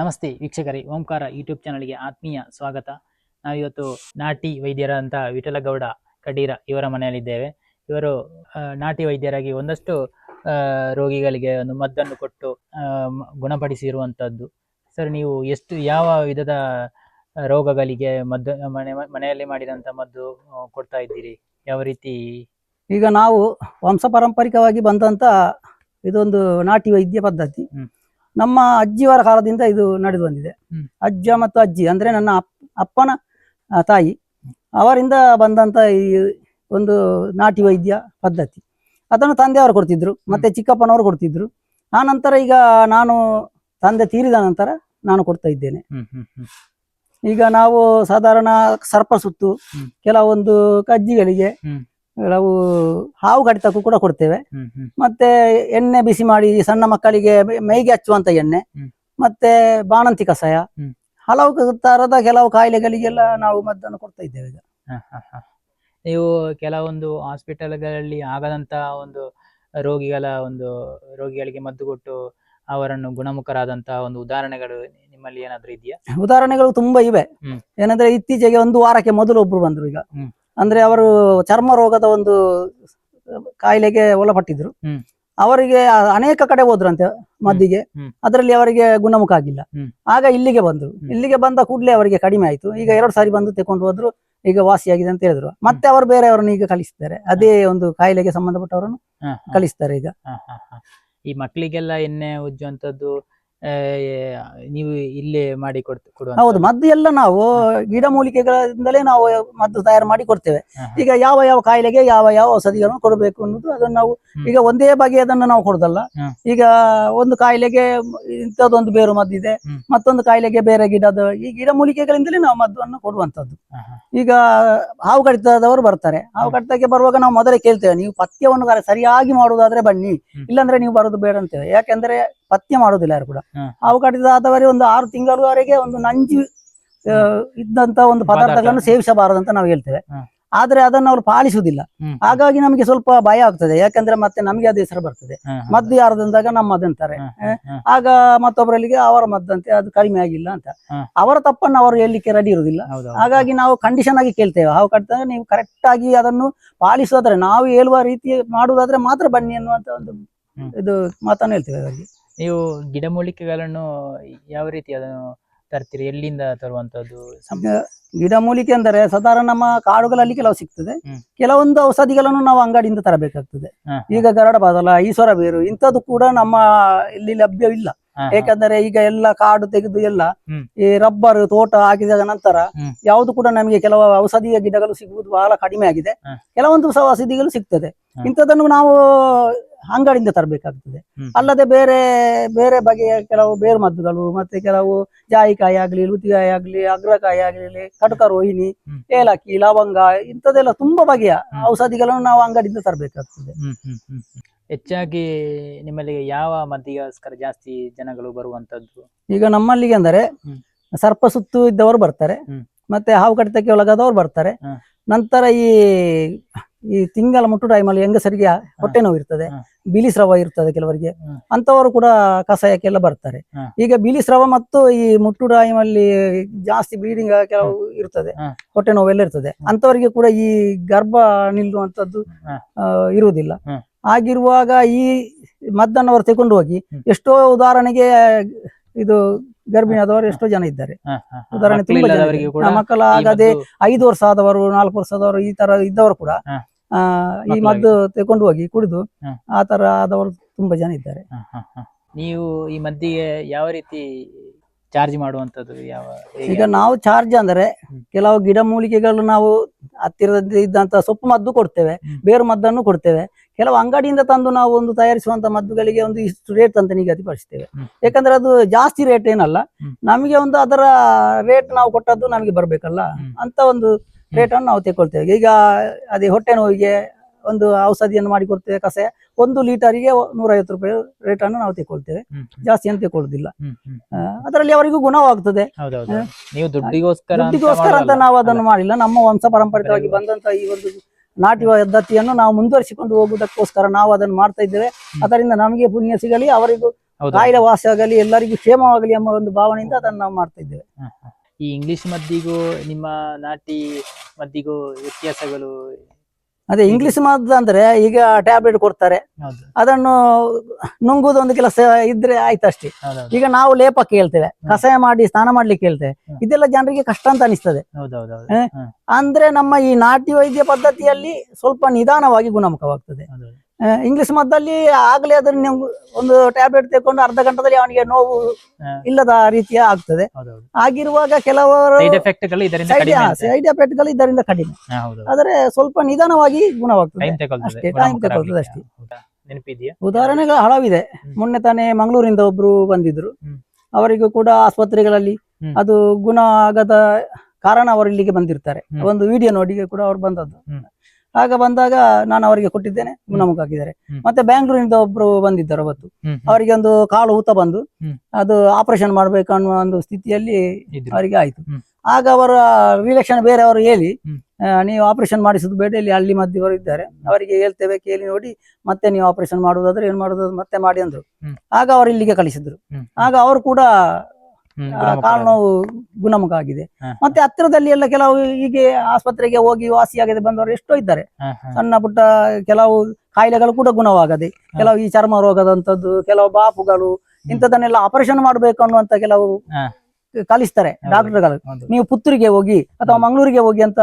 ನಮಸ್ತೆ ವೀಕ್ಷಕರೇ ಓಂಕಾರ ಯೂಟ್ಯೂಬ್ ಚಾನಲ್ಗೆ ಆತ್ಮೀಯ ಸ್ವಾಗತ. ನಾವಿವತ್ತು ನಾಟಿ ವೈದ್ಯರಾದಂಥ ವಿಠಲಗೌಡ ಕಡೀರ ಇವರ ಮನೆಯಲ್ಲಿದ್ದೇವೆ. ಇವರು ನಾಟಿ ವೈದ್ಯರಾಗಿ ಒಂದಷ್ಟು ರೋಗಿಗಳಿಗೆ ಒಂದು ಮದ್ದನ್ನು ಕೊಟ್ಟು ಗುಣಪಡಿಸಿರುವಂಥದ್ದು ಸರ್ ನೀವು ಎಷ್ಟು ಯಾವ ವಿಧದ ರೋಗಗಳಿಗೆ ಮದ್ದು ಮನೆ ಮನೆಯಲ್ಲಿ ಮಾಡಿದಂಥ ಮದ್ದು ಕೊಡ್ತಾ ಇದ್ದೀರಿ? ಯಾವ ರೀತಿ? ಈಗ ನಾವು ವಂಶ ಪಾರಂಪರಿಕವಾಗಿ ಬಂದಂಥ ಇದೊಂದು ನಾಟಿ ವೈದ್ಯ ಪದ್ಧತಿ. ನಮ್ಮ ಅಜ್ಜಿಯವರ ಕಾಲದಿಂದ ಇದು ನಡೆದು ಬಂದಿದೆ. ಅಜ್ಜ ಮತ್ತು ಅಜ್ಜಿ ಅಂದ್ರೆ ನನ್ನ ಅಪ್- ಅಪ್ಪನ ತಾಯಿ. ಅವರಿಂದ ಬಂದಂತ ಈ ಒಂದು ನಾಟಿ ವೈದ್ಯ ಪದ್ಧತಿ. ಅದನ್ನು ತಂದೆಯವರು ಕೊಡ್ತಿದ್ರು ಮತ್ತೆ ಚಿಕ್ಕಪ್ಪನವರು ಕೊಡ್ತಿದ್ರು. ಆ ನಂತರ ಈಗ ನಾನು ತಂದೆ ತೀರಿದ ನಂತರ ನಾನು ಕೊಡ್ತಾ ಇದ್ದೇನೆ. ಈಗ ನಾವು ಸಾಧಾರಣ ಸರ್ಪ ಸುತ್ತು. ಕೆಲವೊಂದು ಕಜ್ಜಿಗಳಿಗೆ ಕೆಲವು ಹಾವು ಕಡಿತಕ್ಕೂ ಕೂಡ ಕೊಡ್ತೇವೆ. ಮತ್ತೆ ಎಣ್ಣೆ ಬಿಸಿ ಮಾಡಿ ಸಣ್ಣ ಮಕ್ಕಳಿಗೆ ಮೈಗೆ ಹಚ್ಚುವಂತ ಎಣ್ಣೆ ಮತ್ತೆ ಬಾಣಂತಿ ಕಷಾಯ ಹಲವು ತರದ ಕೆಲವು ಕಾಯಿಲೆಗಳಿಗೆಲ್ಲ ನಾವು ಮದ್ದನ್ನು ಕೊಡ್ತಾ ಇದ್ದೇವೆ ಈಗ. ನೀವು ಕೆಲವೊಂದು ಹಾಸ್ಪಿಟಲ್ಗಳಲ್ಲಿ ಆಗದಂತ ಒಂದು ರೋಗಿಗಳ ಒಂದು ರೋಗಿಗಳಿಗೆ ಮದ್ದು ಕೊಟ್ಟು ಅವರನ್ನು ಗುಣಮುಖರಾದಂತಹ ಒಂದು ಉದಾಹರಣೆಗಳು ನಿಮ್ಮಲ್ಲಿ ಏನಾದ್ರೂ ಇದೆಯಾ? ಉದಾಹರಣೆಗಳು ತುಂಬಾ ಇವೆ. ಏನಂದ್ರೆ ಇತ್ತೀಚೆಗೆ ಒಂದು ವಾರಕ್ಕೆ ಮೊದಲು ಒಬ್ರು ಬಂದ್ರು ಈಗ. ಅಂದ್ರೆ ಅವರು ಚರ್ಮ ರೋಗದ ಒಂದು ಕಾಯಿಲೆಗೆ ಒಳಪಟ್ಟಿದ್ರು. ಅವರಿಗೆ ಅನೇಕ ಕಡೆ ಹೋದ್ರಂತೆ ಮದ್ದಿಗೆ. ಅದರಲ್ಲಿ ಅವರಿಗೆ ಗುಣಮುಖ ಆಗಿಲ್ಲ. ಆಗ ಇಲ್ಲಿಗೆ ಬಂದ್ರು ಇಲ್ಲಿಗೆ ಬಂದ ಕೂಡಲೇ ಅವರಿಗೆ ಕಡಿಮೆ ಆಯ್ತು. ಈಗ ಎರಡು ಸಾರಿ ಬಂದು ತಕೊಂಡು ಹೋದ್ರು ಈಗ ವಾಸಿಯಾಗಿದೆ ಅಂತ ಹೇಳಿದ್ರು. ಮತ್ತೆ ಅವರು ಬೇರೆಯವರನ್ನು ಈಗ ಕಳಿಸ್ತಾರೆ. ಅದೇ ಒಂದು ಕಾಯಿಲೆಗೆ ಸಂಬಂಧಪಟ್ಟವರನ್ನು ಕಳಿಸ್ತಾರೆ ಈಗ. ಈ ಮಕ್ಕಳಿಗೆಲ್ಲ ಎಣ್ಣೆ ಉಜ್ಜುವಂತದ್ದು ನೀವು ಇಲ್ಲೇ ಮಾಡಿ ಕೊಡ್ತೀವಿ ಹೌದು ಮದ್ದು ಎಲ್ಲ ನಾವು ಗಿಡಮೂಲಿಕೆಗಳಿಂದಲೇ ನಾವು ಮದ್ದು ತಯಾರು ಮಾಡಿ ಕೊಡ್ತೇವೆ. ಈಗ ಯಾವ ಯಾವ ಕಾಯಿಲೆಗೆ ಯಾವ ಯಾವ ಔಷಧಿಗಳನ್ನು ಕೊಡಬೇಕು ಅನ್ನೋದು ಅದನ್ನು ನಾವು ಈಗ ಒಂದೇ ಬಗೆಯದನ್ನು ನಾವು ಕೊಡುದಲ್ಲ. ಈಗ ಒಂದು ಕಾಯಿಲೆಗೆ ಇಂಥದ್ದೊಂದು ಬೇರು ಮದ್ದಿದೆ ಇದೆ ಮತ್ತೊಂದು ಕಾಯಿಲೆಗೆ ಬೇರೆ ಗಿಡದ ಈ ಗಿಡಮೂಲಿಕೆಗಳಿಂದಲೇ ನಾವು ಮದ್ದನ್ನು ಹ. ಈಗ ಹಾವು ಕಡಿತದವರು ಬರ್ತಾರೆ. ಹಾವು ಕಡಿತಕ್ಕೆ ಬರುವಾಗ ನಾವು ಮೊದಲೇ ಕೇಳ್ತೇವೆ ನೀವು ಪಥ್ಯವನ್ನು ಸರಿಯಾಗಿ ಮಾಡುವುದಾದ್ರೆ ಬನ್ನಿ. ಇಲ್ಲಾಂದ್ರೆ ನೀವು ಬರೋದು ಬೇಡ ಅಂತೇವೆ. ಯಾಕೆಂದ್ರೆ ಪಥ್ಯ ಮಾಡುದಿಲ್ಲ ಯಾರು ಕೂಡ. ಹಾವು ಕಡಿತದವರೆ ಒಂದು ಆರು ತಿಂಗಳವರೆಗೆ ಒಂದು ನಂಜು ಇದ್ದಂತ ಒಂದು ಪದಾರ್ಥಗಳನ್ನು ಸೇವಿಸಬಾರದು ಅಂತ ನಾವು ಹೇಳ್ತೇವೆ. ಆದ್ರೆ ಅದನ್ನು ಅವ್ರು ಪಾಲಿಸುವುದಿಲ್ಲ. ಹಾಗಾಗಿ ನಮಗೆ ಸ್ವಲ್ಪ ಭಯ ಆಗ್ತದೆ. ಯಾಕಂದ್ರೆ ಮತ್ತೆ ನಮಗೆ ಅದು ಹೆಸರು ಬರ್ತದೆ. ಮದ್ದು ಯಾರದಂದಾಗ ನಮ್ಮದಂತಾರೆ. ಆಗ ಮತ್ತೊಬ್ಬರಲ್ಲಿಗೆ ಅವರ ಮದ್ದಂತೆ ಅದು ಕಡಿಮೆ ಆಗಿಲ್ಲ ಅಂತ. ಅವರ ತಪ್ಪನ್ನು ಅವರು ಹೇಳಲಿಕ್ಕೆ ರೆಡಿ ಇರುವುದಿಲ್ಲ. ಹಾಗಾಗಿ ನಾವು ಕಂಡೀಷನ್ ಆಗಿ ಕೇಳ್ತೇವೆ. ಹಾವು ಕಟ್ಟಿದಾಗ ನೀವು ಕರೆಕ್ಟ್ ಆಗಿ ಅದನ್ನು ಪಾಲಿಸೋದ್ರೆ ನಾವು ಹೇಳುವ ರೀತಿ ಮಾಡುವುದಾದ್ರೆ ಮಾತ್ರ ಬನ್ನಿ ಅನ್ನುವಂತ ಒಂದು ಇದು ಮಾತನ್ನು ಹೇಳ್ತೇವೆ ಅವರಿಗೆ. ನೀವು ಗಿಡಮೂಲಿಕೆಗಳನ್ನು ಯಾವ ರೀತಿ ಅದನ್ನು ತರ್ತೀರಿ ಎಲ್ಲಿಂದ ತರುವಂತದ್ದು ಸಂ- ಈಗ ಗಿಡಮೂಲಿಕೆ ಅಂದರೆ ಸಾಧಾರಣ ನಮ್ಮ ಕಾಡುಗಳಲ್ಲಿ ಕೆಲವು ಸಿಗ್ತದೆ ಹ್ಮ್. ಕೆಲವೊಂದು ಔಷಧಿಗಳನ್ನು ನಾವು ಅಂಗಡಿಯಿಂದ ತರಬೇಕಾಗ್ತದೆ ಹ, ಹ. ಈಗ ಗರಡ ಬಾದಲ ಈಶ್ವರ ಬೇರು ಇಂಥದ್ದು ಕೂಡ ನಮ್ಮ ಇಲ್ಲಿ ಲಭ್ಯವಿಲ್ಲ. ಯಾಕಂದರೆ ಈಗ ಎಲ್ಲ ಕಾಡು ತೆಗೆದು ಎಲ್ಲ ಈ ರಬ್ಬರ್ ತೋಟ ಹಾಕಿದ ನಂತರ ಯಾವ್ದು ಕೂಡ ನಮಗೆ ಕೆಲವು ಔಷಧೀಯ ಗಿಡಗಳು ಸಿಗುವುದು ಬಹಳ ಕಡಿಮೆ ಆಗಿದೆ. ಕೆಲವೊಂದು ಔಷಧಿಗಳು ಸಿಗ್ತದೆ. ಇಂಥದನ್ನು ನಾವು ಅಂಗಡಿಯಿಂದ ತರಬೇಕಾಗ್ತದೆ. ಅಲ್ಲದೆ ಬೇರೆ ಬೇರೆ ಬಗೆಯ ಕೆಲವು ಬೇರು ಮದ್ದುಗಳು ಮತ್ತೆ ಕೆಲವು ಜಾಯಿಕಾಯಿ ಆಗ್ಲಿ ಲುತಿಕಾಯಿ ಆಗ್ಲಿ ಅಗ್ರಕಾಯಿ ಆಗ್ಲಿ ಕಟಕ ರೋಹಿಣಿ. ಏಲಕ್ಕಿ ಲವಂಗ ಇಂಥದೆಲ್ಲ ತುಂಬಾ ಬಗೆಯ. ಔಷಧಿಗಳನ್ನು ನಾವು ಅಂಗಡಿಯಿಂದ ತರಬೇಕಾಗ್ತದೆ. ಹೆಚ್ಚಾಗಿ ನಿಮ್ಮಲ್ಲಿ ಯಾವ ಮದ್ದಿಗೋಸ್ಕರ ಜಾಸ್ತಿ ಜನಗಳು ಬರುವಂತದ್ದು ಈಗ ನಮ್ಮಲ್ಲಿಗೆ ಅಂದರೆ ಹ್ಮ್. ಸರ್ಪ ಸುತ್ತು ಇದ್ದವರು ಬರ್ತಾರೆ ಹ್ಮ್. ಮತ್ತೆ ಹಾವು ಕಡಿತಕ್ಕೆ ಒಳಗಾದವರು ಬರ್ತಾರೆ ಹ. ನಂತರ ಈ ಈ ತಿಂಗಳ ಮುಟ್ಟು ಟೈಮಲ್ಲಿ ಹೆಂಗಸರಿಗೆ ಹೊಟ್ಟೆ ನೋವು ಇರ್ತದೆ ಹ. ಬಿಳಿ ಸ್ರವ ಇರ್ತದೆ ಕೆಲವರಿಗೆ ಹ. ಅಂತವರು ಕೂಡ ಕಷಾಯಕ್ಕೆಲ್ಲ ಬರ್ತಾರೆ ಹ. ಈಗ ಬಿಳಿ ಸ್ರವ ಮತ್ತು ಈ ಮುಟ್ಟು ಟೈಮಲ್ಲಿ ಜಾಸ್ತಿ ಬ್ಲೀಡಿಂಗ್ ಕೆಲವು ಇರ್ತದೆ ಹ. ಹೊಟ್ಟೆ ನೋವೆಲ್ಲ ಇರ್ತದೆ ಅಂತವರಿಗೆ ಕೂಡ ಈ ಗರ್ಭ ನಿಲ್ಲುವಂತದ್ದು ಹ. ಆ, ಇರುವುದಿಲ್ಲ ಹ. ಆಗಿರುವಾಗ ಈ ಮದ್ದನ್ನು ಅವರು ತಗೊಂಡು ಹೋಗಿ ಎಷ್ಟೋ ಉದಾಹರಣೆಗೆ ಇದು ಗರ್ಭಿಣಿಯಾದವರು ಎಷ್ಟೋ ಜನ ಇದ್ದಾರೆ. ಉದಾಹರಣೆ ತುಂಬಾ ಜನ ಇದ್ದಾರೆ. ಕೂಡ ಆ ಮಕ್ಕಳು ಆಗದೆ ಐದು ವರ್ಷ ಆದವರು ನಾಲ್ಕು ವರ್ಷದವರು ಈ ತರ ಇದ್ದವರು ಕೂಡ ಆ, ಈ ಮಕ್ಕಳಾಗಿ. ಮದ್ದು ತಕೊಂಡು ಹೋಗಿ ಕುಡಿದು ಹ. ಆ ತರ ಆದವರು ತುಂಬಾ ಜನ ಇದ್ದಾರೆ ಹ, ಹ, ಹ. ನೀವು ಈ ಮದ್ದಿಗೆ ಯಾವ ರೀತಿ ಚಾರ್ಜ್ ಮಾಡುವಂತದ್ದು ಯಾವ ಹೇಗೆ? ಈಗ ನಾವು ಚಾರ್ಜ್ ಅಂದ್ರೆ. ಕೆಲವು ಗಿಡಮೂಲಿಕೆಗಳು ನಾವು ಹತ್ತಿರದಲ್ಲಿ ಇದ್ದಂತ ಸೊಪ್ಪು ಮದ್ದು ಕೊಡ್ತೇವೆ ಹ್ಮ್. ಬೇರು ಮದ್ದನ್ನು ಕೊಡ್ತೇವೆ ಕೆಲವು ಅಂಗಡಿಯಿಂದ ತಂದು ನಾವು ಒಂದು ತಯಾರಿಸುವಂತ ಮದ್ದುಗಳಿಗೆ ಒಂದು ಇಷ್ಟು ರೇಟ್ ಅಂತ ನಿಗದಿಪಡಿಸ್ತೇವೆ. ಯಾಕಂದ್ರೆ ಅದು ಜಾಸ್ತಿ ರೇಟ್ ಏನಲ್ಲ. ನಮಗೆ ಒಂದು ಅದರ ರೇಟ್ ನಾವು ಕೊಟ್ಟದ್ದು ನಮಗೆ ಬರ್ಬೇಕಲ್ಲ ಅಂತ ಒಂದು ರೇಟ್ ಅನ್ನು ನಾವು ತೆಕ್ಕೊಳ್ತೇವೆ. ಈಗ ಅದೇ ಹೊಟ್ಟೆ ನೋವಿಗೆ ಒಂದು ಔಷಧಿಯನ್ನು ಮಾಡಿ ಕೊಡ್ತೇವೆ ಕಸೆ ಒಂದು ಲೀಟರಿಗೆ ನೂರೈವತ್ತು ರೂಪಾಯಿ ರೇಟ್ ಅನ್ನು ನಾವು ತಗೊಳ್ತೇವೆ ಹ್ಮ್, ಜಾಸ್ತಿ ಅಂತ ತಗೊಳ್ಳುದಿಲ್ಲ. ಅದರಲ್ಲಿ ಅವರಿಗೂ ಗುಣವಾಗ್ತದೆ. ನೀವು ದುಡ್ಡಿಗೋಸ್ಕರ ಅಂತ ದುಡ್ಡಿಗೋಸ್ಕರ ಅಂತ ನಾವು ಅದನ್ನು ಮಾಡಿಲ್ಲ. ನಮ್ಮ ವಂಶ ಪಾರಂಪರಿಕವಾಗಿ ಬಂದಂತ ಈ ಒಂದು ನಾಟಿ ಪದ್ಧತಿಯನ್ನು ನಾವು ಮುಂದುವರಿಸಿಕೊಂಡು ಹೋಗುವುದಕ್ಕೋಸ್ಕರ ನಾವು ಅದನ್ನು ಮಾಡ್ತಾ ಇದ್ದೇವೆ. ಅದರಿಂದ ನಮಗೆ ಪುಣ್ಯ ಸಿಗಲಿ ಅವರಿಗೂ ಕಾಯಿಲೆ ವಾಸಿ ಆಗಲಿ ಎಲ್ಲರಿಗೂ ಕ್ಷೇಮವಾಗಲಿ ಎಂಬ ಒಂದು ಭಾವನೆಯಿಂದ ಅದನ್ನು ನಾವು ಮಾಡ್ತಾ ಇದ್ದೇವೆ. ಈ ಇಂಗ್ಲಿಷ್ ಮದ್ದಿಗೂ ನಿಮ್ಮ ನಾಟಿ ಮದ್ದಿಗೂ ವ್ಯತ್ಯಾಸಗಳು ಅದೇ ಇಂಗ್ಲಿಷ್ ಮದ್ದು ಅಂದ್ರೆ ಈಗ ಟ್ಯಾಬ್ಲೆಟ್ ಕೊಡ್ತಾರೆ. ಅದನ್ನು ನುಂಗುದು ಒಂದು ಕೆಲಸ ಇದ್ರೆ ಆಯ್ತಷ್ಟೇ ಈಗ ನಾವು ಲೇಪಕ್ಕೆ ಹೇಳ್ತೇವೆ ಕಷಾಯ ಮಾಡಿ ಸ್ನಾನ ಮಾಡ್ಲಿಕ್ಕೆ ಹೇಳ್ತೇವೆ ಇದೆಲ್ಲ ಜನರಿಗೆ ಕಷ್ಟ ಅಂತ ಅನಿಸ್ತದೆ. ಅಂದ್ರೆ ನಮ್ಮ ಈ ನಾಟಿ ವೈದ್ಯ ಪದ್ಧತಿಯಲ್ಲಿ ಸ್ವಲ್ಪ ನಿಧಾನವಾಗಿ ಗುಣಮುಖವಾಗ್ತದೆ. ಇಂಗ್ಲಿಷ್ ಮದ್ದಲ್ಲಿ ಆಗ್ಲೇ ಅದನ್ನ ನೀವು ಒಂದು ಟ್ಯಾಬ್ಲೆಟ್ ತಗೊಂಡು ಅರ್ಧ ಗಂಟೆದಲ್ಲಿ ಅವನಿಗೆ ನೋವು ಇಲ್ಲದ ರೀತಿಯ ಆಗ್ತದೆ. ಆಗಿರುವಾಗ ಕೆಲವರು ಸೈಡ್ ಎಫೆಕ್ಟ್ಗಳು ಇದರಿಂದ ಕಡಿಮೆ ಆದರೆ ಸ್ವಲ್ಪ ನಿಧಾನವಾಗಿ ಗುಣವಾಗ್ತದೆ. ಅಷ್ಟೇ, time ತಗೊಳ್ತದೆ ಅಷ್ಟೇ. ಉದಾಹರಣೆಗಳು ಹಳವಿದೆ. ಮೊನ್ನೆ ತಾನೇ ಮಂಗಳೂರಿಂದ ಒಬ್ರು ಬಂದಿದ್ರು. ಅವರಿಗೂ ಕೂಡ ಆಸ್ಪತ್ರೆಗಳಲ್ಲಿ ಅದು ಗುಣ ಆಗದ ಕಾರಣ ಅವರು ಇಲ್ಲಿಗೆ ಬಂದಿರ್ತಾರೆ. ಒಂದು ವಿಡಿಯೋ ನೋಡಿ ಕೂಡ ಅವ್ರು ಬಂದದ್ದು. ಆಗ ಬಂದಾಗ ನಾನು ಅವರಿಗೆ ಕೊಟ್ಟಿದ್ದೇನೆ ನಮಗೆ ಹಾಕಿದ್ದಾರೆ ಮತ್ತೆ ಬ್ಯಾಂಗ್ಳೂರಿಂದ ಒಬ್ರು ಬಂದಿದ್ದಾರೆ ಅವತ್ತು. ಅವರಿಗೆ ಒಂದು ಕಾಲು ಊತ ಬಂದು ಅದು ಆಪರೇಷನ್ ಮಾಡ್ಬೇಕು ಅನ್ನುವ ಒಂದು ಸ್ಥಿತಿಯಲ್ಲಿ ಅವರಿಗೆ ಆಯ್ತು. ಆಗ ಅವರ ರಿಲೇಷನ್ ಬೇರೆಯವರು ಹೇಳಿ ನೀವು ಆಪರೇಷನ್ ಮಾಡಿಸುದು ಬೇಡ ಇಲ್ಲಿ ಹಳ್ಳಿ ಮಧ್ಯವರು ಇದ್ದಾರೆ. ಅವರಿಗೆ ಹೇಳ್ತೇವೆ ಕೇಳಿ ನೋಡಿ ಮತ್ತೆ ನೀವು ಆಪರೇಷನ್ ಮಾಡುವುದಾದ್ರೆ ಏನ್ ಮಾಡುದಾದ್ರೆ ಮತ್ತೆ ಮಾಡಿ ಅಂದ್ರು. ಆಗ ಅವರು ಇಲ್ಲಿಗೆ ಕಳಿಸಿದ್ರು. ಆಗ ಅವರು ಕೂಡ ಗುಣಮುಖರಾದ್ರು. ಗುಣಮುಖ ಆಗಿದೆ ಮತ್ತೆ ಹತ್ತಿರದಲ್ಲಿ ಎಲ್ಲ ಕೆಲವು ಹೀಗೆ ಆಸ್ಪತ್ರೆಗೆ ಹೋಗಿ ವಾಸಿಯಾಗದೆ ಬಂದವರು ಎಷ್ಟೋ ಇದ್ದಾರೆ. ಸಣ್ಣ ಪುಟ್ಟ ಕೆಲವು ಕಾಯಿಲೆಗಳು ಕೂಡ ಗುಣವಾಗದೆ ಕೆಲವು ಈ ಚರ್ಮ ರೋಗದಂತದ್ದು ಕೆಲವು ಬಾಪುಗಳು ಇಂಥದನ್ನೆಲ್ಲ ಆಪರೇಷನ್ ಮಾಡಬೇಕು ಅನ್ನುವಂತ ಕೆಲವು. ಕಲಿಸ್ತಾರೆ. ಡಾಕ್ಟರ್ಗಳು. ನೀವು ಪುತ್ತೂರಿಗೆ ಹೋಗಿ ಅಥವಾ ಮಂಗಳೂರಿಗೆ ಹೋಗಿ ಅಂತ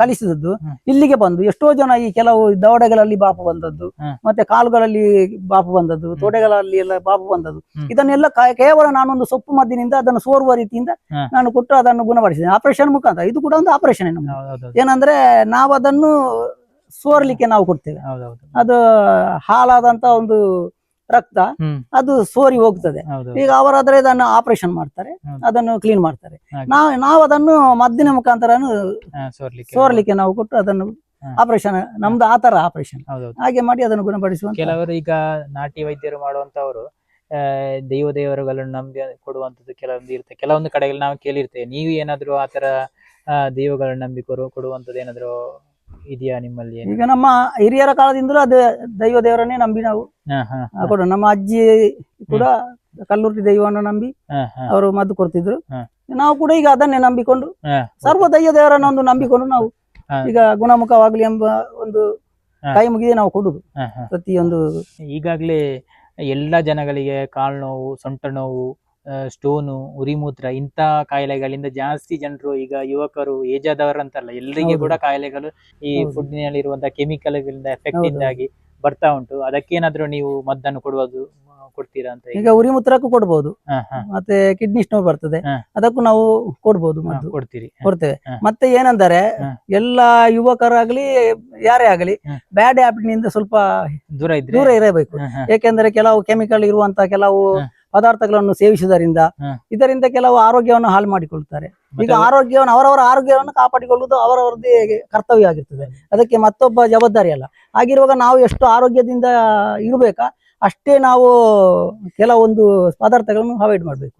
ಕಲಿಸಿದದ್ದು ಇಲ್ಲಿಗೆ ಬಂದು ಎಷ್ಟೋ ಜನ ಈ ಕೆಲವು ದವಡೆಗಳಲ್ಲಿ ಬಾಪು ಬಂದದ್ದು ಮತ್ತೆ ಕಾಲುಗಳಲ್ಲಿ ಬಾಪು ಬಂದದ್ದು. ತೊಡೆಗಳಲ್ಲಿ ಎಲ್ಲ ಬಾಪು ಬಂದದ್ದು. ಇದನ್ನೆಲ್ಲ ಕೇವಲ ನಾನೊಂದು ಸೊಪ್ಪು ಮದ್ದಿನಿಂದ ಅದನ್ನು ಸೋರುವ ರೀತಿಯಿಂದ ನಾನು ಕೊಟ್ಟು ಅದನ್ನು ಗುಣಪಡಿಸಿದೆ. ಆಪರೇಷನ್ ಮುಖಾಂತರ. ಇದು ಕೂಡ ಒಂದು ಆಪರೇಷನ್. ಏನಂದ್ರೆ ನಾವು ಅದನ್ನು ಸೋರ್ಲಿಕ್ಕೆ ನಾವು ಕೊಡ್ತೇವೆ. ಅದು ಹಾಳಾದಂತ ಒಂದು ರಕ್ತ ಅದು ಸೋರಿ ಹೋಗ್ತದೆ. ಈಗ ಅವರಾದ್ರೆ ಇದನ್ನು ಆಪರೇಷನ್ ಮಾಡ್ತಾರೆ ಅದನ್ನು ಕ್ಲೀನ್ ಮಾಡ್ತಾರೆ. ನಾವು ನಾವು ಅದನ್ನು ಮದ್ದಿನ ಮುಖಾಂತರ ಸೋರ್ಲಿಕ್ಕೆ. ನಾವು ಕೊಟ್ಟು ಅದನ್ನು ಆಪರೇಷನ್ ನಮ್ದು ಆತರ ತರ ಆಪರೇಷನ್. ಹಾಗೆ ಮಾಡಿ ಅದನ್ನು ಗುಣಪಡಿಸುವ ಕೆಲವರು ಈಗ ನಾಟಿ ವೈದ್ಯರು ಮಾಡುವಂತವರು ದೈವ ದೇವರುಗಳನ್ನು ನಂಬಿ ಕೊಡುವಂತದ್ದು ಕೆಲವೊಂದು ಇರುತ್ತೆ. ಕೆಲವೊಂದು ಕಡೆಗಳಲ್ಲಿ ನಾವು ಕೇಳಿರ್ತೇವೆ ನೀವು ಏನಾದ್ರು ಆತರ ದೈವಗಳನ್ನು ನಂಬಿ ಕೊಡು ಕೊಡುವಂತದ್ದು ಏನಾದ್ರು ಇದೆಯಾ ನಿಮ್ಮಲ್ಲಿ ಈಗ ನಮ್ಮ ಹಿರಿಯರ ಕಾಲದಿಂದಲೂ ಅದು ದೈವ ದೇವರನ್ನೇ ನಂಬಿ ನಾವು. ಹ, ಹ, ನಮ್ಮ ಅಜ್ಜಿ ಕೂಡ ಕಲ್ಲೂರ್ತಿ ದೈವವನ್ನು ನಂಬಿ ಹ, ಹ, ಅವರು ಮದ್ದು ಕೊಡ್ತಿದ್ರು. ಹ. ನಾವು ಕೂಡ ಈಗ ಅದನ್ನೇ ನಂಬಿಕೊಂಡು ಹ, ಸರ್ವ ದೈವ ದೇವರನ್ನ ಒಂದು ನಂಬಿಕೊಂಡು ನಾವು ಹ. ಈಗ ಗುಣಮುಖವಾಗ್ಲಿ ಎಂಬ ಒಂದು ಹ. ಕೈ ಮುಗಿದೆ ನಾವು ಕೊಡುದು ಹ, ಹ. ಪ್ರತಿಯೊಂದು ಈಗಾಗ್ಲೇ ಎಲ್ಲ ಜನಗಳಿಗೆ ಕಾಲು ನೋವು ಸೊಂಟ ನೋವು ಸ್ಟೋನು ಉರಿಮೂತ್ರ ಇಂಥ ಕಾಯಿಲೆಗಳಿಂದ ಜಾಸ್ತಿ ಜನರು ಈಗ ಯುವಕರು ಏಜ್ ಅಂತಲ್ಲ ಎಲ್ಲರಿಗೆ. ಕೂಡ ಕಾಯಿಲೆಗಳು ಈ. ಫುಡ್ ನಲ್ಲಿರುವಂತಹ ಕೆಮಿಕಲ್ಗಳಿಂದ ಎಫೆಕ್ಟ್ ಇಂದಾಗಿ ಬರ್ತಾ ಉಂಟು. ಅದಕ್ಕೇನಾದ್ರೂ ನೀವು ಮದ್ದನ್ನು ಕೊಡುವುದು ಕೊಡ್ತೀರಾ ಅಂತ ಈಗ ಉರಿ ಮುತ್ರಕ್ಕೂ ಕೊಡ್ಬೋದು. ಮತ್ತೆ ಕಿಡ್ನಿ ಸ್ಟೋನ್ ಬರ್ತದೆ. ಅದಕ್ಕೂ ನಾವು ಕೊಡ್ಬೋದು ಮದ್ದು. ಕೊಡ್ತೀರಿ. ಕೊಡ್ತೇವೆ. ಮತ್ತೆ ಏನಂದರೆ. ಎಲ್ಲ ಯುವಕರಾಗ್ಲಿ ಯಾರೇ ಆಗಲಿ. ಬ್ಯಾಡ್ ಹ್ಯಾಬಿಟ್ನಿಂದ ಸ್ವಲ್ಪ ದೂರ ಇದ್ರೆ. ದೂರ ಇರಬೇಕು. ಹ, ಕೆಲವು ಕೆಮಿಕಲ್ ಇರುವಂತ ಕೆಲವು. ಪದಾರ್ಥಗಳನ್ನು ಸೇವಿಸುವುದರಿಂದ ಇದರಿಂದ ಕೆಲವು ಆರೋಗ್ಯವನ್ನು ಹಾಳು ಮಾಡಿಕೊಳ್ಳುತ್ತಾರೆ ಈಗ ಆರೋಗ್ಯವನ್ನು ಅವರವರ ಆರೋಗ್ಯವನ್ನು ಕಾಪಾಡಿಕೊಳ್ಳುವುದು ಅವರವರದೇ ಕರ್ತವ್ಯ ಆಗಿರ್ತದೆ. ಅದಕ್ಕೆ ಮತ್ತೊಬ್ಬ ಜವಾಬ್ದಾರಿ ಅಲ್ಲ. ಹಾಗಿರುವಾಗ ನಾವು ಎಷ್ಟು ಆರೋಗ್ಯದಿಂದ ಇರಬೇಕಾ ಅಷ್ಟೇ ನಾವು ಕೆಲವೊಂದು ಪದಾರ್ಥಗಳನ್ನು ಅವಾಯ್ಡ್ ಮಾಡಬೇಕು.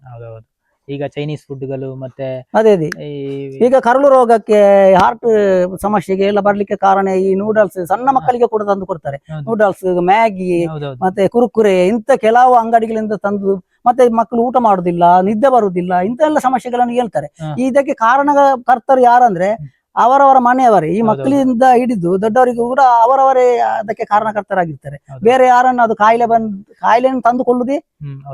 ಈಗ ಚೈನೀಸ್ ಫುಡ್ಗಳು ಮತ್ತೆ ಅದೇ ಅದೇ. ಈ ಈಗ ಕರಳು ರೋಗಕ್ಕೆ ಹಾರ್ಟ್ ಸಮಸ್ಯೆಗೆ ಎಲ್ಲ ಬರ್ಲಿಕ್ಕೆ ಕಾರಣ ಈ ನೂಡಲ್ಸ್ ಸಣ್ಣ ಮಕ್ಕಳಿಗೆ ಕೂಡ ತಂದು ಕೊಡ್ತಾರೆ. ನೂಡಲ್ಸ್ ಮ್ಯಾಗಿ ಮತ್ತೆ ಕುರುಕುರೆ ಇಂಥ ಕೆಲವು ಅಂಗಡಿಗಳಿಂದ ತಂದು ಮತ್ತೆ ಮಕ್ಕಳು ಊಟ ಮಾಡುದಿಲ್ಲ ನಿದ್ದೆ ಬರುವುದಿಲ್ಲ ಇಂತ ಎಲ್ಲ ಸಮಸ್ಯೆಗಳನ್ನು ಹೇಳ್ತಾರೆ. ಇದಕ್ಕೆ ಕಾರಣ ಕರ್ತರು ಯಾರಂದ್ರೆ ಅವರವರ ಮನೆಯವರೇ ಈ ಮಕ್ಕಳಿಂದ ಹಿಡಿದು ದೊಡ್ಡವರಿಗೂ ಕೂಡ ಅವರವರೇ ಅದಕ್ಕೆ ಕಾರಣಕರ್ತರಾಗಿರ್ತಾರೆ. ಬೇರೆ ಯಾರನ್ನು ಅದು ಕಾಯಿಲೆ ಬಂದ್ ಕಾಯಿಲೆಯನ್ನು ತಂದುಕೊಳ್ಳುವುದೇ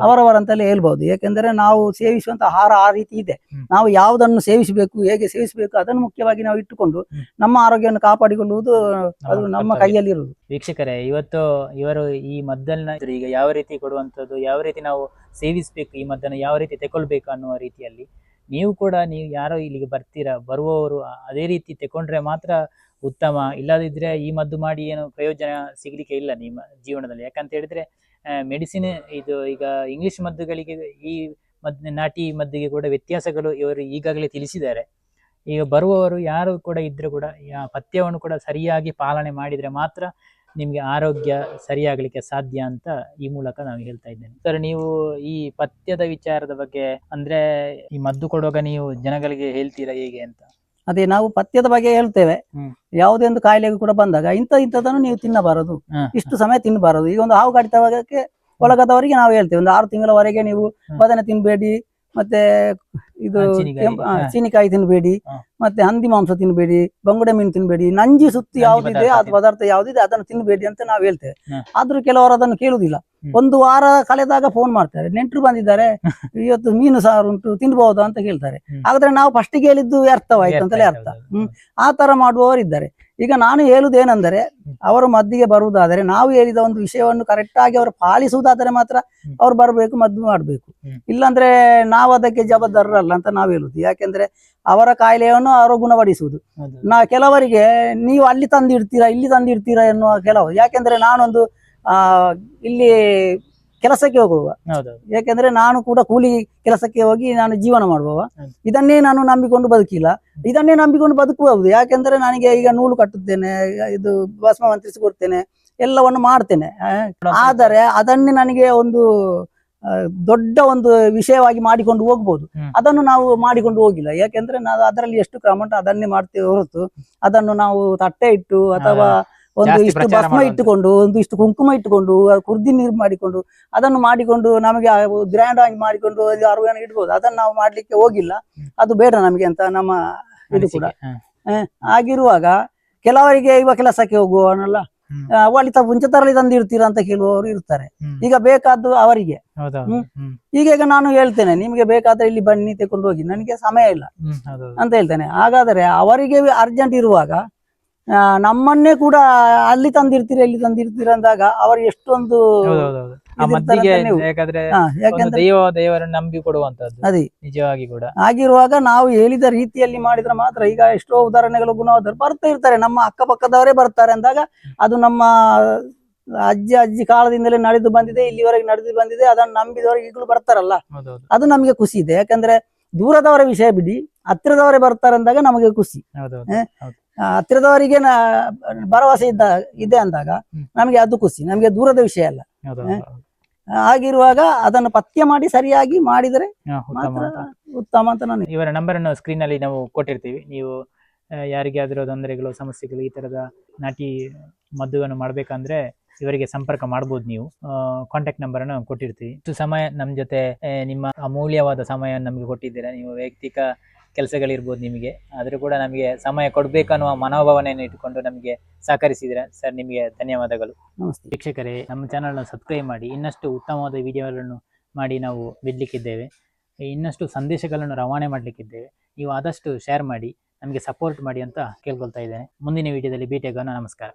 ಅವರವರ. ಅವರವರಂತಲೇ ಹೇಳ್ಬಹುದು ಯಾಕೆಂದರೆ ನಾವು ಸೇವಿಸುವಂತ ಆಹಾರ ಆ ರೀತಿ ಇದೆ. ನಾವು ಯಾವುದನ್ನು ಸೇವಿಸಬೇಕು ಹೇಗೆ ಸೇವಿಸಬೇಕು ಅದನ್ನು ಮುಖ್ಯವಾಗಿ ನಾವು ಇಟ್ಟುಕೊಂಡು ನಮ್ಮ ಆರೋಗ್ಯವನ್ನು ಕಾಪಾಡಿಕೊಳ್ಳುವುದು ಅದು ನಮ್ಮ ಕೈಯಲ್ಲಿರುವುದು. ವೀಕ್ಷಕರೇ ಇವತ್ತು ಇವರು ಈ ಮದ್ದನ್ನ ಈಗ ಯಾವ ರೀತಿ ಕೊಡುವಂತದ್ದು ಯಾವ ರೀತಿ ನಾವು ಸೇವಿಸಬೇಕು ಈ ಮದ್ದನ್ನು ಯಾವ ರೀತಿ ತಗೊಳ್ಬೇಕು ಅನ್ನುವ ರೀತಿಯಲ್ಲಿ ನೀವು ಕೂಡ ನೀವು ಯಾರೋ ಇಲ್ಲಿಗೆ ಬರ್ತೀರಾ, ಬರುವವರು ಅದೇ ರೀತಿ ತಗೊಂಡ್ರೆ ಮಾತ್ರ ಉತ್ತಮ. ಇಲ್ಲದಿದ್ರೆ ಈ ಮದ್ದು ಮಾಡಿ ಏನು ಪ್ರಯೋಜನ ಸಿಗಲಿಕ್ಕೆ ಇಲ್ಲ ನಿಮ್ಮ ಜೀವನದಲ್ಲಿ. ಯಾಕಂತ ಹೇಳಿದ್ರೆ ಮೆಡಿಸಿನ್ ಇದು ಈಗ ಇಂಗ್ಲಿಷ್ ಮದ್ದುಗಳಿಗೆ ಈ ಮದ್ ನಾಟಿ ಮದ್ದಿಗೆ ಕೂಡ ವ್ಯತ್ಯಾಸಗಳು ಇವರು ಈಗಾಗಲೇ ತಿಳಿಸಿದ್ದಾರೆ. ಈಗ ಬರುವವರು ಯಾರು ಕೂಡ ಇದ್ರೆ ಕೂಡ ಪಥ್ಯವನ್ನು ಕೂಡ ಸರಿಯಾಗಿ ಪಾಲನೆ ಮಾಡಿದ್ರೆ ಮಾತ್ರ ನಿಮಗೆ ಆರೋಗ್ಯ ಸರಿಯಾಗಲಿಕ್ಕೆ ಸಾಧ್ಯ ಅಂತ ಈ ಮೂಲಕ ನಾವು ಹೇಳ್ತಾ ಇದ್ದೇನೆ. ಸರ್ ನೀವು ಈ ಪಥ್ಯದ ವಿಚಾರದ ಬಗ್ಗೆ ಅಂದ್ರೆ ಈ ಮದ್ದು ಕೊಡುವಾಗ ನೀವು ಜನಗಳಿಗೆ ಹೇಳ್ತೀರಾ ಹೇಗೆ ಅಂತ? ಅದೇ ನಾವು ಪಥ್ಯದ ಬಗ್ಗೆ ಹೇಳ್ತೇವೆ. ಯಾವುದೇ ಒಂದು ಕಾಯಿಲೆಗೂ ಕೂಡ ಬಂದಾಗ ಇಂಥ ಇಂಥದನ್ನು ನೀವು ತಿನ್ನಬಾರದು. ಇಷ್ಟು ಸಮಯ ತಿನ್ನಬಾರದು. ಈಗ ಒಂದು ಹಾವು ಕಡಿತವಾಗಕ್ಕೆ ಒಳಗದವರಿಗೆ ನಾವು ಹೇಳ್ತೇವೆ. ಒಂದು ಆರು ತಿಂಗಳವರೆಗೆ ನೀವು. ಬದನೆ ತಿನ್ಬೇಡಿ ಮತ್ತೆ ಇದು ಚೀನಿಕಾಯಿ, ತಿನ್ಬೇಡಿ ಮತ್ತೆ ಹಂದಿ ಮಾಂಸ ತಿನ್ಬೇಡಿ ಬಂಗುಡೆ ಮೀನು ತಿನ್ಬೇಡಿ ನಂಜಿ ಸುತ್ತಿ ಯಾವ್ದಿದೆ ಅದು ಪದಾರ್ಥ ಯಾವ್ದಿದೆ ಅದನ್ನು ತಿನ್ಬೇಡಿ ಅಂತ ನಾವು ಹೇಳ್ತೇವೆ. ಆದ್ರೂ ಕೆಲವರು ಅದನ್ನು ಕೇಳುದಿಲ್ಲ ಒಂದು ವಾರ ಕಳೆದಾಗ ಫೋನ್ ಮಾಡ್ತಾರೆ. ನೆಂಟರು ಬಂದಿದ್ದಾರೆ ಇವತ್ತು ಮೀನು ಸಾರು ಉಂಟು ತಿನ್ಬಹುದಾ ಅಂತ ಕೇಳ್ತಾರೆ. ಹ್ಮ್. ಹಾಗಾದ್ರೆ ನಾವು ಫಸ್ಟ್ ಹೇಳಿದ್ದು ವ್ಯರ್ಥವಾಯ್ತು ಅಂತಲೇ ಅರ್ಥ. ಹ್ಮ್. ಆ ತರ ಮಾಡುವವರಿದ್ದಾರೆ. ಈಗ ನಾನು ಹೇಳುವುದೇನೆಂದರೆ ಅವರು ಮದ್ದಿಗೆ ಬರುವುದಾದರೆ ನಾವು ಹೇಳಿದ ಒಂದು ವಿಷಯವನ್ನು ಕರೆಕ್ಟ್ ಆಗಿ ಅವರು ಪಾಲಿಸುವುದಾದರೆ ಮಾತ್ರ. ಅವ್ರು ಬರಬೇಕು ಮದ್ದು ಮಾಡಬೇಕು. ಇಲ್ಲಾಂದ್ರೆ ನಾವು ಅದಕ್ಕೆ ಜವಾಬ್ದಾರರಲ್ಲ ಅಂತ ನಾವು ಹೇಳುದು. ಯಾಕೆಂದ್ರೆ ಅವರ ಕಾಯಿಲೆಯನ್ನು ಅವರು ಗುಣಪಡಿಸುವುದು. ನಾ ಕೆಲವರಿಗೆ ನೀವು ಅಲ್ಲಿ ತಂದಿಡ್ತೀರಾ ಇಲ್ಲಿ ತಂದಿಡ್ತೀರಾ ಎನ್ನುವ ಕೆಲವು. ಯಾಕೆಂದ್ರೆ ನಾನೊಂದು ಆ ಇಲ್ಲಿ ಕೆಲಸಕ್ಕೆ ಹೋಗುವ. ಯಾಕೆಂದ್ರೆ ನಾನು ಕೂಡ ಕೂಲಿ ಕೆಲಸಕ್ಕೆ ಹೋಗಿ ನಾನು ಜೀವನ ಮಾಡುವವ. ಇದನ್ನೇ ನಾನು ನಂಬಿಕೊಂಡು ಬದುಕಿಲ್ಲ. ಇದನ್ನೇ ನಂಬಿಕೊಂಡು ಬದುಕಬಹುದು ಯಾಕೆಂದ್ರೆ ನನಗೆ ಈಗ ನೂಲು ಕಟ್ಟುತ್ತೇನೆ ಇದು ಭಸ್ಮ ಮಂತ್ರಿಸಿ ಕೊಡ್ತೇನೆ ಎಲ್ಲವನ್ನು ಮಾಡ್ತೇನೆ. ಆದರೆ ಅದನ್ನೇ ನನಗೆ ಒಂದು ದೊಡ್ಡ ಒಂದು ವಿಷಯವಾಗಿ ಮಾಡಿಕೊಂಡು ಹೋಗ್ಬೋದು. ಅದನ್ನು ನಾವು ಮಾಡಿಕೊಂಡು ಹೋಗಿಲ್ಲ. ಯಾಕೆಂದ್ರೆ ನಾವು ಅದರಲ್ಲಿ ಎಷ್ಟು ಕ್ರಮ ಅದನ್ನೇ ಮಾಡ್ತೇವೆ ಹೊರತು ಅದನ್ನು ನಾವು ತಟ್ಟೆ ಇಟ್ಟು ಅಥವಾ ಒಂದು ಇಷ್ಟು ಭಸ್ಮ ಇಟ್ಟುಕೊಂಡು ಒಂದು ಇಷ್ಟು ಕುಂಕುಮ ಇಟ್ಟುಕೊಂಡು ಕುರ್ದಿ ನೀರು ಮಾಡಿಕೊಂಡು ಅದನ್ನು ಮಾಡಿಕೊಂಡು ನಮಗೆ ಗ್ರ್ಯಾಂಡ್ ಆಗಿ ಮಾಡಿಕೊಂಡು ಒಂದು ಅರುವನ ಇಡ್ಬೋದು. ಅದನ್ನು ನಾವು ಮಾಡ್ಲಿಕ್ಕೆ ಹೋಗಿಲ್ಲ. ಅದು ಬೇಡ ನಮಗೆ ಅಂತ ನಮ್ಮ ಇದು ಕೂಡ. ಆಗಿರುವಾಗ ಕೆಲವರಿಗೆ ಇವ ಕೆಲಸಕ್ಕೆ ಹೋಗುವವನಲ್ಲ. ಅಲ್ಲಿ ಮುಂಚಿತರಲ್ಲಿ ಮುಂಚೆ ತರಲಿ ತಂದು ಅಂತ ಕೇಳುವವರು ಇರ್ತಾರೆ. ಈಗ ಬೇಕಾದ್ದು ಅವರಿಗೆ. ಈಗ ಈಗ ನಾನು ಹೇಳ್ತೇನೆ ನಿಮ್ಗೆ ಬೇಕಾದ್ರೆ ಇಲ್ಲಿ ಬನ್ನಿ ತೆಕೊಂಡು ಹೋಗಿ. ನನಗೆ ಸಮಯ ಇಲ್ಲ. ಅಂತ ಹೇಳ್ತೇನೆ. ಹಾಗಾದ್ರೆ ಅವರಿಗೆ ಅರ್ಜೆಂಟ್ ಇರುವಾಗ ನಮ್ಮನ್ನೇ ಕೂಡ ಅಲ್ಲಿ ತಂದಿರ್ತೀರಾ ಇಲ್ಲಿ ತಂದಿರ್ತೀರಾ ಅಂದಾಗ ಅವರು ಎಷ್ಟೊಂದು ಆ ಇದಿರ್ತಾರೆ ಮದ್ದಿಗೆ ಯಾಕಂದ್ರೆ ಒಂದು ಯಾಕೆಂದ್ರೆ ದೈವ ದೇವರನ್ನು ನಂಬಿ ಕೊಡುವಂತದ್ದು ಅದೇ. ನಿಜವಾಗಿ ಕೂಡ. ಆಗಿರುವಾಗ ನಾವು ಹೇಳಿದ ರೀತಿಯಲ್ಲಿ ಮಾಡಿದ್ರೆ ಮಾತ್ರ ಈಗ ಎಷ್ಟೋ ಉದಾಹರಣೆಗಳು ಗುಣವಾದರು ಬರ್ತಾ ಇರ್ತಾರೆ. ನಮ್ಮ ಅಕ್ಕಪಕ್ಕದವರೇ ಬರ್ತಾರೆ ಅಂದಾಗ ಅದು ನಮ್ಮ ಅಜ್ಜಿ ಅಜ್ಜಿ ಕಾಲದಿಂದಲೇ ನಡೆದು ಬಂದಿದೆ ಇಲ್ಲಿವರೆಗೆ ನಡೆದು ಬಂದಿದೆ ಅದನ್ನು ನಂಬಿದವರು ಈಗಲೂ ಬರ್ತಾರಲ್ಲ. ಅದು ನಮಗೆ ಖುಷಿ ಇದೆ. ಯಾಕಂದ್ರೆ ದೂರದವರ ವಿಷಯ ಬಿಡಿ ಹತ್ತಿರದವರೇ ಬರ್ತಾರೆ ಅಂದಾಗ ನಮಗೆ ಖುಷಿ. ಹತ್ತಿರದವರಿಗೆ ಭರವಸೆ ಇದ್ದ ಇದೆ ಅಂದಾಗ. ನಮಗೆ ಅದು ಖುಷಿ. ನಮಗೆ ದೂರದ ವಿಷಯ ಅಲ್ಲ. ಆಗಿರುವಾಗ ಅದನ್ನು ಪಥ್ಯ ಮಾಡಿ ಸರಿಯಾಗಿ ಮಾಡಿದರೆ ಉತ್ತಮ ಮಾತ್ರ ಅಂತ. ಉತ್ತಮ ಅಂತ ನಾನು ಇವರ ನಂಬರ್ ಅನ್ನು ಸ್ಕ್ರೀನ್ ಅಲ್ಲಿ ನಾವು ಕೊಟ್ಟಿರ್ತೀವಿ. ನೀವು ಯಾರಿಗಾದರೂ ತೊಂದರೆಗಳು ಸಮಸ್ಯೆಗಳು ಈ ತರದ ನಾಟಿ ಮದ್ದುವನ್ನು ಮಾಡ್ಬೇಕಂದ್ರೆ ಇವರಿಗೆ ಸಂಪರ್ಕ ಮಾಡಬಹುದು ನೀವು. ಕಾಂಟ್ಯಾಕ್ಟ್ ನಂಬರ್ ಅನ್ನು ಕೊಟ್ಟಿರ್ತೀವಿ. ಇಷ್ಟು ಸಮಯ ನಮ್ಮ ಜೊತೆ ನಿಮ್ಮ ಅಮೂಲ್ಯವಾದ ಸಮಯ ನಮಗೆ ಕೊಟ್ಟಿದ್ದೀರಾ. ನೀವು ವೈಯಕ್ತಿಕ ಕೆಲಸಗಳಿರ್ಬೋದು ನಿಮಗೆ. ಆದರೂ ಕೂಡ ನಮಗೆ ಸಮಯ ಕೊಡಬೇಕನ್ನುವ ಮನೋಭಾವನೆಯನ್ನು ಇಟ್ಟುಕೊಂಡು ನಮಗೆ ಸಹಕರಿಸಿದ್ರೆ ಸರ್ ನಿಮಗೆ ಧನ್ಯವಾದಗಳು. ನಮಸ್ತೆ. ವೀಕ್ಷಕರೇ ನಮ್ಮ ಚಾನಲ್ನ ಸಬ್ಸ್ಕ್ರೈಬ್ ಮಾಡಿ ಇನ್ನಷ್ಟು ಉತ್ತಮವಾದ ವಿಡಿಯೋಗಳನ್ನು ಮಾಡಿ ನಾವು ಬಿಡಲಿಕ್ಕಿದ್ದೇವೆ. ಇನ್ನಷ್ಟು ಸಂದೇಶಗಳನ್ನು ರವಾನೆ ಮಾಡಲಿಕ್ಕಿದ್ದೇವೆ. ನೀವು ಆದಷ್ಟು ಶೇರ್ ಮಾಡಿ ನಮಗೆ ಸಪೋರ್ಟ್ ಮಾಡಿ ಅಂತ ಕೇಳ್ಕೊಳ್ತಾ ಇದ್ದೇನೆ. ಮುಂದಿನ ವಿಡಿಯೋದಲ್ಲಿ ಭೇಟಿಯಾಗೋಣ. ನಮಸ್ಕಾರ.